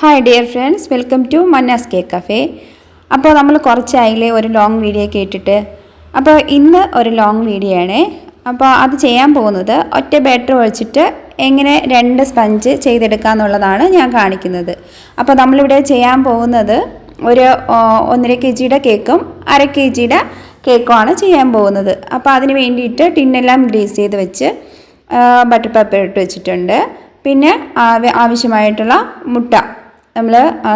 Hi dear friends welcome to Manna's cake cafe അപ്പോൾ നമ്മൾ കുറച്ചായില്ലേ ഒരു ലോങ് വീഡിയോ കേട്ടിട്ട്. അപ്പോൾ ഇന്ന് ഒരു ലോങ് വീഡിയോ ആണ്. അപ്പോൾ അത് ചെയ്യാൻ പോകുന്നത് ഒറ്റ ബാറ്റർ ഒഴിച്ചിട്ട് എങ്ങനെ രണ്ട് സ്പഞ്ച് ചെയ്തെടുക്കുക എന്നുള്ളതാണ് ഞാൻ കാണിക്കുന്നത്. അപ്പോൾ നമ്മളിവിടെ ചെയ്യാൻ പോകുന്നത് ഒരു ഒന്നര കെ ജിയുടെ കേക്കും അര കെ ജിയുടെ കേക്കുമാണ് ചെയ്യാൻ പോകുന്നത്. അപ്പോൾ അതിന് വേണ്ടിയിട്ട് ടിന്നെല്ലാം ഗ്രീസ് ചെയ്ത് വെച്ച് ബട്ടർ പേപ്പർ ഇട്ട് വെച്ചിട്ടുണ്ട്. പിന്നെ ആവ- ആവശ്യമായിട്ടുള്ള മുട്ട. നമ്മൾ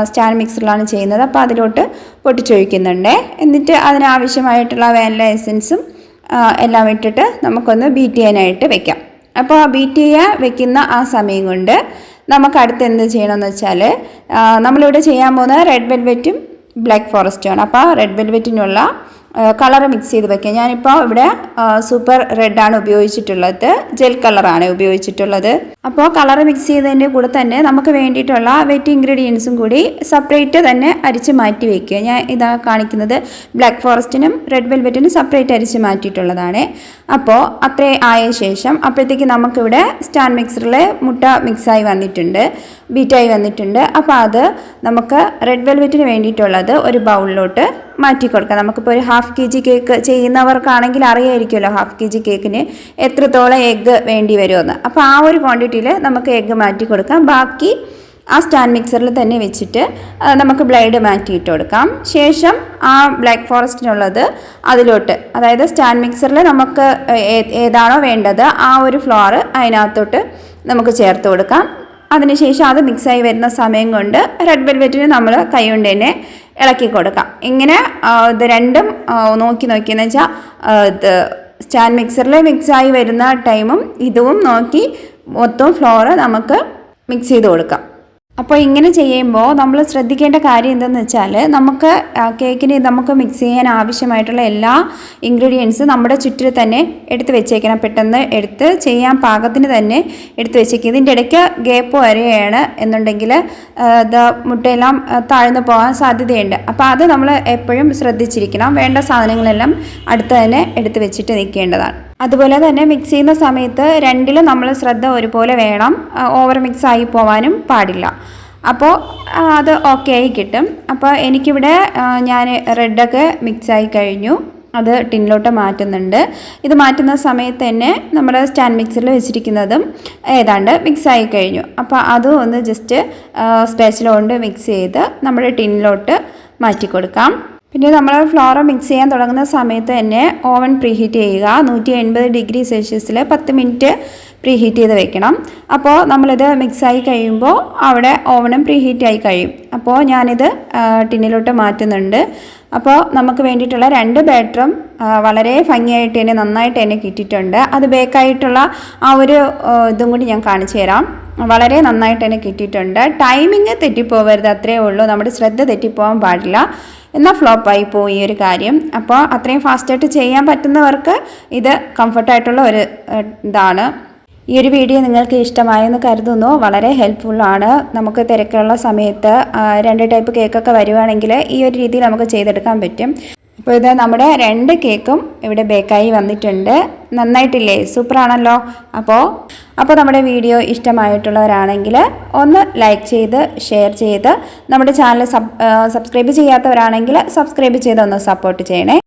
സ്റ്റാൻഡ് മിക്സറിലാണ് ചെയ്യുന്നത്. അപ്പോൾ അതിലോട്ട് പൊട്ടിച്ചൊഴിക്കുന്നുണ്ട്. എന്നിട്ട് അതിനാവശ്യമായിട്ടുള്ള വേനല എസൻസും എല്ലാം ഇട്ടിട്ട് നമുക്കൊന്ന് ബീറ്റ് ചെയ്യാനായിട്ട് വെക്കാം. അപ്പോൾ ബീറ്റ് ചെയ്യാൻ വെക്കുന്ന ആ സമയം കൊണ്ട് നമുക്ക് അടുത്ത് എന്ത് ചെയ്യണമെന്ന് വെച്ചാൽ നമ്മളിവിടെ ചെയ്യാൻ പോകുന്നത് റെഡ് വെൽവെറ്റും ബ്ലാക്ക് ഫോറസ്റ്റുമാണ് അപ്പോൾ റെഡ് വെൽവെറ്റിനുള്ള കളർ മിക്സ് ചെയ്ത് വെക്കുക. ഞാനിപ്പോൾ ഇവിടെ സൂപ്പർ റെഡാണ് ഉപയോഗിച്ചിട്ടുള്ളത്. ജെൽ കളറാണ് ഉപയോഗിച്ചിട്ടുള്ളത്. അപ്പോൾ കളർ മിക്സ് ചെയ്തതിന്റെ കൂടെ തന്നെ നമുക്ക് വേണ്ടിയിട്ടുള്ള വെറ്റ് ഇൻഗ്രീഡിയൻസും കൂടി സെപ്പറേറ്റ് തന്നെ അരിച്ച് മാറ്റി വെക്കുക. ഞാൻ ഇതാ കാണിക്കുന്നത് ബ്ലാക്ക് ഫോറസ്റ്റിനും റെഡ് വെൽവെറ്റിനും സെപ്പറേറ്റ് അരിച്ച് മാറ്റിയിട്ടുള്ളതാണ്. അപ്പോൾ അത്രേ ആയ ശേഷം അപ്പോഴത്തേക്ക് നമുക്കിവിടെ സ്റ്റാൻഡ് മിക്സറിൽ മുട്ട മിക്സായി വന്നിട്ടുണ്ട്. ബീറ്റായി വന്നിട്ടുണ്ട്. അപ്പോൾ അത് നമുക്ക് റെഡ് വെൽവെറ്റിന് വേണ്ടിയിട്ടുള്ളത് ഒരു ബൗളിലോട്ട് മാറ്റി കൊടുക്കാം. നമുക്കിപ്പോൾ ഒരു ഹാഫ് കെ ജി കേക്ക് ചെയ്യുന്നവർക്കാണെങ്കിൽ അറിയായിരിക്കുമല്ലോ ഹാഫ് കെ ജി കേക്കിന് എത്രത്തോളം എഗ്ഗ് വേണ്ടി വരുമെന്ന്. അപ്പോൾ ആ ഒരു ക്വാണ്ടിറ്റിയിൽ നമുക്ക് എഗ്ഗ് മാറ്റി കൊടുക്കാം. ബാക്കി ആ സ്റ്റാൻഡ് മിക്സറിൽ തന്നെ വെച്ചിട്ട് നമുക്ക് ബ്ലേഡ് മാറ്റിയിട്ട് കൊടുക്കാം. ശേഷം ആ ബ്ലാക്ക് ഫോറസ്റ്റിനുള്ളത് അതിലോട്ട് അതായത് സ്റ്റാൻഡ് മിക്സറിൽ നമുക്ക് ഏതാണോ വേണ്ടത് ആ ഒരു ഫ്ലോർ അതിനകത്തോട്ട് നമുക്ക് ചേർത്ത് കൊടുക്കാം. അതിനുശേഷം അത് മിക്സായി വരുന്ന സമയം കൊണ്ട് റെഡ് വെൽവെറ്റിന് നമ്മൾ കൈ കൊണ്ട് തന്നെ ഇളക്കി കൊടുക്കാം. ഇങ്ങനെ ഇത് രണ്ടും നോക്കി നോക്കിയെന്ന് വെച്ചാൽ ഇത് സ്റ്റാൻഡ് മിക്സറിൽ മിക്സായി വരുന്ന ടൈമും ഇതും നോക്കി മൊത്തം ഫ്ലോറ് നമുക്ക് മിക്സ് ചെയ്ത് കൊടുക്കാം. അപ്പോൾ ഇങ്ങനെ ചെയ്യുമ്പോൾ നമ്മൾ ശ്രദ്ധിക്കേണ്ട കാര്യം എന്തെന്ന് വെച്ചാൽ നമുക്ക് കേക്കിന് നമുക്ക് മിക്സ് ചെയ്യാൻ ആവശ്യമായിട്ടുള്ള എല്ലാ ഇൻഗ്രീഡിയൻസ് നമ്മുടെ ചുറ്റിൽ തന്നെ എടുത്ത് വെച്ചേക്കണം. പെട്ടെന്ന് എടുത്ത് ചെയ്യാൻ പാകത്തിന് തന്നെ എടുത്ത് വെച്ചേക്കുക. ഇതിന്റെ ഇടയ്ക്ക് ഗ്യാപ്പ് വരികയാണ് എന്നുണ്ടെങ്കിൽ ഇത് മുട്ടയെല്ലാം താഴ്ന്നു പോകാൻ സാധ്യതയുണ്ട്. അപ്പോൾ അത് നമ്മൾ എപ്പോഴും ശ്രദ്ധിച്ചിരിക്കണം. വേണ്ട സാധനങ്ങളെല്ലാം അടുത്ത് തന്നെ എടുത്ത് വെച്ചിട്ട് നിൽക്കേണ്ടതാണ്. അതുപോലെ തന്നെ മിക്സ് ചെയ്യുന്ന സമയത്ത് രണ്ടിലും നമ്മൾ ശ്രദ്ധ ഒരുപോലെ വേണം. ഓവർ മിക്സ് ആയി പോവാനും പാടില്ല. അപ്പോൾ അത് ഓക്കെ ആയി കിട്ടും. അപ്പോൾ എനിക്കിവിടെ ഞാൻ റെഡൊക്കെ മിക്സ് ആയി കഴിഞ്ഞു. അത് ടിന്നിലോട്ട് മാറ്റുന്നുണ്ട്. ഇത് മാറ്റുന്ന സമയത്ത് തന്നെ നമ്മുടെ സ്റ്റാൻഡ് മിക്സറിൽ വെച്ചിരിക്കുന്നതും ഏതാണ്ട് മിക്സ് ആയി കഴിഞ്ഞു. അപ്പോൾ അതും ഒന്ന് ജസ്റ്റ് സ്പെഷ്യൽ കൊണ്ട് മിക്സ് ചെയ്ത് നമ്മുടെ ടിന്നിലോട്ട് മാറ്റി കൊടുക്കാം പിന്നെ നമ്മൾ ഫ്ലോറ മിക്സ് ചെയ്യാൻ തുടങ്ങുന്ന സമയത്ത് തന്നെ ഓവൻ പ്രീഹീറ്റ് ചെയ്യുക. നൂറ്റി എൺപത് ഡിഗ്രി സെൽഷ്യസിൽ പത്ത് മിനിറ്റ് പ്രീഹീറ്റ് ചെയ്ത് വെക്കണം. അപ്പോൾ നമ്മളിത് മിക്സായി കഴിയുമ്പോൾ അവിടെ ഓവനും പ്രീഹീറ്റ് ആയി കഴിയും. അപ്പോൾ ഞാനിത് ടിന്നിലോട്ട് മാറ്റുന്നുണ്ട്. അപ്പോൾ നമുക്ക് വേണ്ടിയിട്ടുള്ള രണ്ട് ബാറ്ററും വളരെ ഭംഗിയായിട്ട് തന്നെ നന്നായിട്ട് തന്നെ കിട്ടിയിട്ടുണ്ട്. അത് ബേക്കായിട്ടുള്ള ആ ഒരു ഇതും കൂടി ഞാൻ കാണിച്ചു തരാം. വളരെ നന്നായിട്ട് തന്നെ കിട്ടിയിട്ടുണ്ട്. ടൈമിങ് തെറ്റിപ്പോവരുത് അത്രേ ഉള്ളൂ. നമ്മുടെ ശ്രദ്ധ തെറ്റിപ്പോകാൻ പാടില്ല. എന്നാൽ ഫ്ലോപ്പായി പോയി ഒരു കാര്യം. അപ്പോൾ അത്രയും ഫാസ്റ്റായിട്ട് ചെയ്യാൻ പറ്റുന്നവർക്ക് ഇത് കംഫർട്ടായിട്ടുള്ള ഒരു ഇതാണ്. ഈ ഒരു വീഡിയോ നിങ്ങൾക്ക് ഇഷ്ടമായെന്ന് കരുതുന്നു. വളരെ ഹെൽപ്ഫുള്ളാണ് നമുക്ക് തിരക്കുള്ള സമയത്ത് രണ്ട് ടൈപ്പ് കേക്കൊക്കെ വരുവാണെങ്കിൽ ഈ ഒരു രീതിയിൽ നമുക്ക് ചെയ്തെടുക്കാൻ പറ്റും. അപ്പോൾ ഇത് നമ്മുടെ രണ്ട് കേക്കും ഇവിടെ ബേക്കായി വന്നിട്ടുണ്ട്. നന്നായിട്ടില്ലേ? സൂപ്പറാണല്ലോ. അപ്പോൾ അപ്പോൾ നമ്മുടെ വീഡിയോ ഇഷ്ടമായിട്ടുള്ളവരാണെങ്കിൽ ഒന്ന് ലൈക്ക് ചെയ്ത് ഷെയർ ചെയ്ത് നമ്മുടെ ചാനൽ സബ് സബ്സ്ക്രൈബ് ചെയ്യാത്തവരാണെങ്കിൽ സബ്സ്ക്രൈബ് ചെയ്ത് ഒന്ന് സപ്പോർട്ട് ചെയ്യണേ.